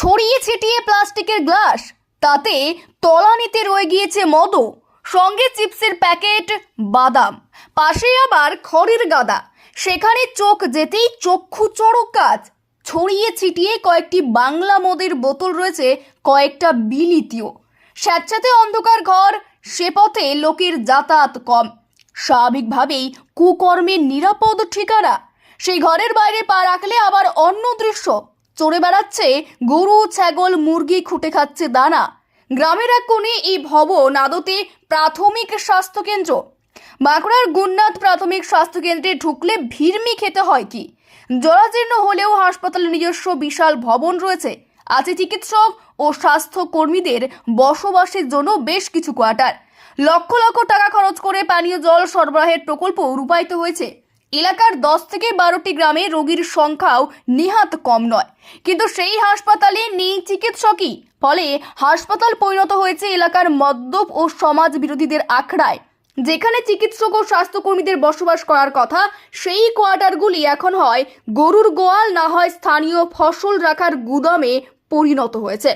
ছড়িয়ে ছিটিয়ে প্লাস্টিকের গ্লাস, তাতে তলানিতে রয়ে গিয়েছে মদও। সঙ্গে চিপসের প্যাকেট, বাদাম। পাশে আবার খড়ের গাদা। সেখানে চোখ যেতেই চক্ষু চড়ক কাজ। ছড়িয়ে ছিটিয়ে কয়েকটি বাংলা মদের বোতল রয়েছে, কয়েকটা বিলিতিও। স্যাঁতস্যাঁতে অন্ধকার ঘর, সে পথে লোকের যাতায়াত কম। স্বাভাবিকভাবেই কুকর্মের নিরাপদ ঠিকানা। সেই ঘরের বাইরে পা রাখলে আবার অন্য দৃশ্য। চড়ে বেড়াচ্ছে, গরু, ছাগল, মুরগি খুঁটে খাচ্ছে দানা। গ্রামের এক কোণে এই ভবন আদতে প্রাথমিক স্বাস্থ্যকেন্দ্র। বাঁকুড়ার গুন্নাথ প্রাথমিক স্বাস্থ্যকেন্দ্রে ঢুকলে ভিড়মি খেতে হয় কি? জরাজীর্ণ হলেও হাসপাতালে নিজস্ব বিশাল ভবন রয়েছে। আছে চিকিৎসক ও স্বাস্থ্য কর্মীদের বসবাসের জন্য বেশ কিছু কোয়ার্টার। লক্ষ লক্ষ টাকা খরচ করে পানীয় জল সরবরাহের প্রকল্প রূপায়িত হয়েছে। এলাকার দশ থেকে বারোটি গ্রামে রোগীর সংখ্যাও নিহাত কম নয়। কিন্তু সেই হাসপাতালে নেই চিকিৎসকই। ফলে হাসপাতাল পরিণত হয়েছে এলাকার মদ্যপ ও সমাজ বিরোধীদের আখড়ায়। যেখানে চিকিৎসক ও স্বাস্থ্যকর্মীদের বসবাস করার কথা, সেই কোয়ার্টারগুলি এখন হয় গরুর গোয়াল, না হয় স্থানীয় ফসল রাখার গুদামে পরিণত হয়েছে।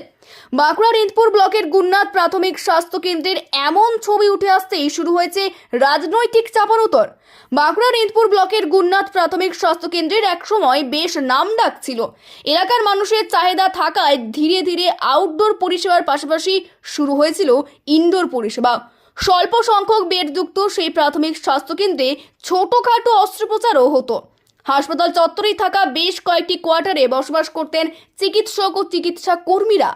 বাঁকুড়ার ইন্দপুর ব্লকের গুন্নাথ প্রাথমিক স্বাস্থ্য কেন্দ্রের এমন ছবি উঠে আসতেই শুরু হয়েছে রাজনৈতিক চাপানোতর। বাঁকুড়ার ইন্দপুর ব্লকের গুন্নাথ প্রাথমিক স্বাস্থ্য কেন্দ্রের একসময় বেশ নাম ডাক ছিল। এলাকার মানুষের চাহিদা থাকায় ধীরে ধীরে আউটডোর পরিষেবার পাশাপাশি শুরু হয়েছিল ইনডোর পরিষেবা। স্বল্প সংখ্যক বেডযুক্ত সেই প্রাথমিক স্বাস্থ্যকেন্দ্রে ছোটখাটো অস্ত্রোপচারও হতো। হাসপাতাল চত্বরেই থাকা বেশ কয়েকটি কোয়ার্টারে বসবাস করতেন চিকিৎসক ও চিকিৎসা কর্মীরা।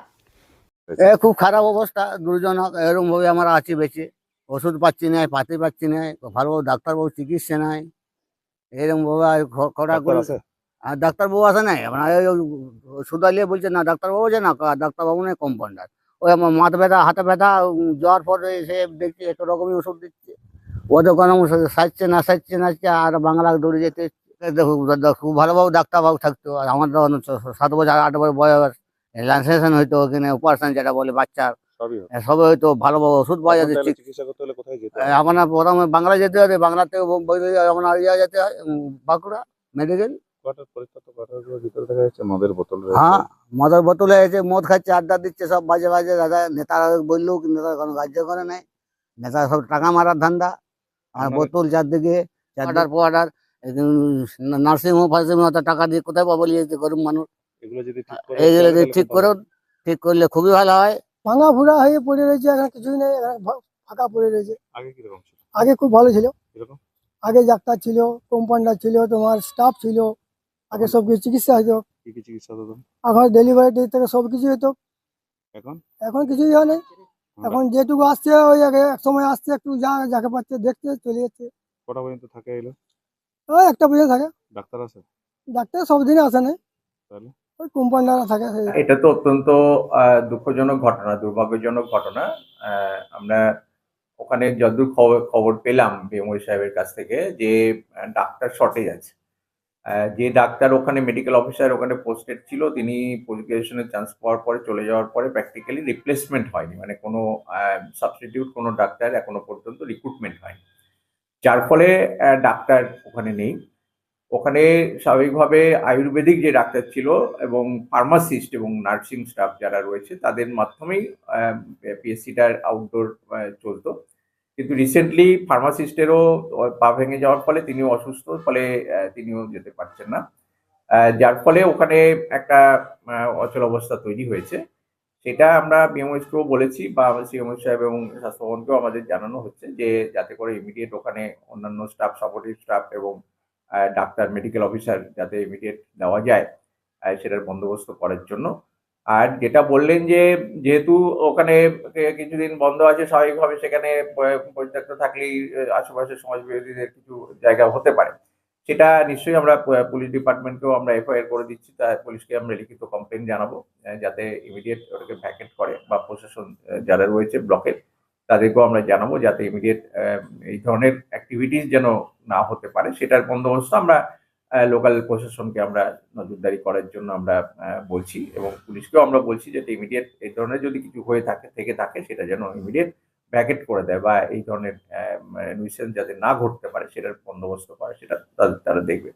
এ খুব খারাপ অবস্থা দুর্জনক এরকম ভাবে আমরা আছি বেঁচে ওষুধ পাচ্ছি না পাতি পাচ্ছি না ভালো ডাক্তারবাবু চিকিৎসা নাই। এরকম ভাবে আর ডাক্তার করে আর ডাক্তারবাবু আসে নাই? আমরা এই ওষুধ আলিয়ে বলছে না ডাক্তারবাবু আছে না? ডাক্তারবাবু নেই কম্পাউন্ডার ওই আমার মাথা ব্যথা হাতে ব্যথা জ্বর পরে সে দেখছি এক রকমই ওষুধ দিচ্ছে। ওদের কোনো সাজছে না সাজছে না আর বাংলা দৌড়ে যেতে খুব ভালোভাবে ডাক্তারবাবু থাকতো আর আমার ছ- সাত বছর আট বছর বয়স লাইসেন্স হইতো ওখানে অপারেশন যেটা বলে বাচ্চার সবই। সবে হয়তো ভালোভাবে ওষুধ পাওয়া যাচ্ছে? আপনার প্রথমে বাংলা যেতে হবে বাংলা থেকে আপনার ইয়ে যেতে হয় বাঁকুড়া মেডিকেল হ্যাঁ মদের বোতলে এসে মদ খাচ্ছে আড্ডা দিচ্ছে সব বাজে বাজে দাদা নেতারা বললেও নেতারা কোনো কার্য করে নাই নেতারা সব টাকা মারার ধান্দা আর বোতল চারদিকে চারটার পোয়াটার নার্সিং হোম ফার্সিং হোম অত টাকা দিয়ে কোথায় পাবো? গরিব মানুষ। এগুলো ঠিক এইগুলো যদি ঠিক করুন ঠিক করলে খুবই ভালো হয়। ভাঙা ফুড়া হয়ে পড়ে রয়েছে এখানে কিছুই নেই ফাঁকা পড়ে রয়েছে। আগে কীরকম ছিল? আগে খুব ভালো ছিল। আগে ডাক্তার ছিল কম্পাউন্ডার ছিল তোমার স্টাফ ছিল আগে সব কিছু চিকিৎসা হতো। কি কি চিকিৎসা হতো তখন? এখন ডেলিভারি থেকে সব কিছু হতো। এখন? এখন কিছুই হয় নাই। এখন যেটুকু আসছে ওই আগে এক সময় আসছে একটু যা যাকে পাচ্ছে দেখতে চলে যাচ্ছে। কটা পর্যন্ত থাকে এলো ওই একটা থাকে। ডাক্তার আছে? ডাক্তার সব দিনে আসে না। তাহলে? ওই কম্পাউন্ডার থাকে এটা তো অত্যন্ত দুঃখজনক ঘটনা দুর্ভাগ্যজনক ঘটনা। আহ, আমরা ওখানে যতদূর খবর পেলাম বিএমওই সাহেবের কাছ থেকে যে ডাক্তার শর্টেজ আছে। আহ, যে ডাক্তার ওখানে মেডিকেল অফিসার ওখানে পোস্টেড ছিল তিনি পজিশনে চান্স পাওয়ার পরে চলে যাওয়ার পরে প্র্যাকটিক্যালি রিপ্লেসমেন্ট হয়নি। মানে কোনো সাবস্টিটিউট কোনো ডাক্তার এখনও পর্যন্ত রিক্রুটমেন্ট হয়নি। যার ফলে ডাক্তার ওখানে নেই। ওখানে স্বাভাবিকভাবে আয়ুর্বেদিক যে ডাক্তার ছিল এবং ফার্মাসিস্ট এবং নার্সিং স্টাফ যারা রয়েছে, তাদের মাধ্যমেই পিএসসিটার আউটডোর চলতো। কিন্তু রিসেন্টলি ফার্মাসিস্টেরও পা ভেঙে যাওয়ার ফলে তিনিও অসুস্থ, ফলে তিনিও যেতে পারছেন না। যার ফলে ওখানে একটা অচল অবস্থা তৈরি হয়েছে। সেটা আমরা বিএমএসকেও বলেছি বা সিএমএস সাহেব এবং স্বাস্থ্যভবনকেও আমাদের জানানো হচ্ছে যে যাতে করে ইমিডিয়েট ওখানে অন্যান্য স্টাফ সাপোর্টিভ স্টাফ এবং ডাক্তার মেডিকেল অফিসার যাতে ইমিডিয়েট দেওয়া যায় সেটার বন্দোবস্ত করার জন্য। আর যেটা বললেন যে যেহেতু ওখানে কিছুদিন বন্ধ আছে স্বাভাবিকভাবে সেখানে পরিত্যক্ত থাকলেই আহ, আশেপাশের সমাজ বিরোধীদের কিছু জায়গা হতে পারে। সেটা নিশ্চয়ই আমরা পুলিশ ডিপার্টমেন্টকেও আমরা এফআইআর করে দিচ্ছি। তা পুলিশকে আমরা লিখিত কমপ্লেন জানাব যাতে ইমিডিয়েট ওটাকে ভ্যাকেট করে বা প্রশাসন যারা রয়েছে ব্লকের তাদেরকেও আমরা জানাব যাতে ইমিডিয়েট এই ধরনের অ্যাক্টিভিটিস যেন না হতে পারে। সেটার বন্দোবস্ত আমরা লোকাল প্রশাসনকে আমরা নজরদারি করার জন্য আমরা বলছি এবং পুলিশকেও আমরা বলছি যাতে ইমিডিয়েট এই ধরনের যদি কিছু হয়ে থাকে, থেকে থাকে, সেটা যেন ইমিডিয়েট ভ্যাকেট করে দেয় বা এই ধরনের নুইসেন্স যাতে না ঘটতে পারে, সেটার বন্দোবস্ত করে, সেটা তারা দেখবে।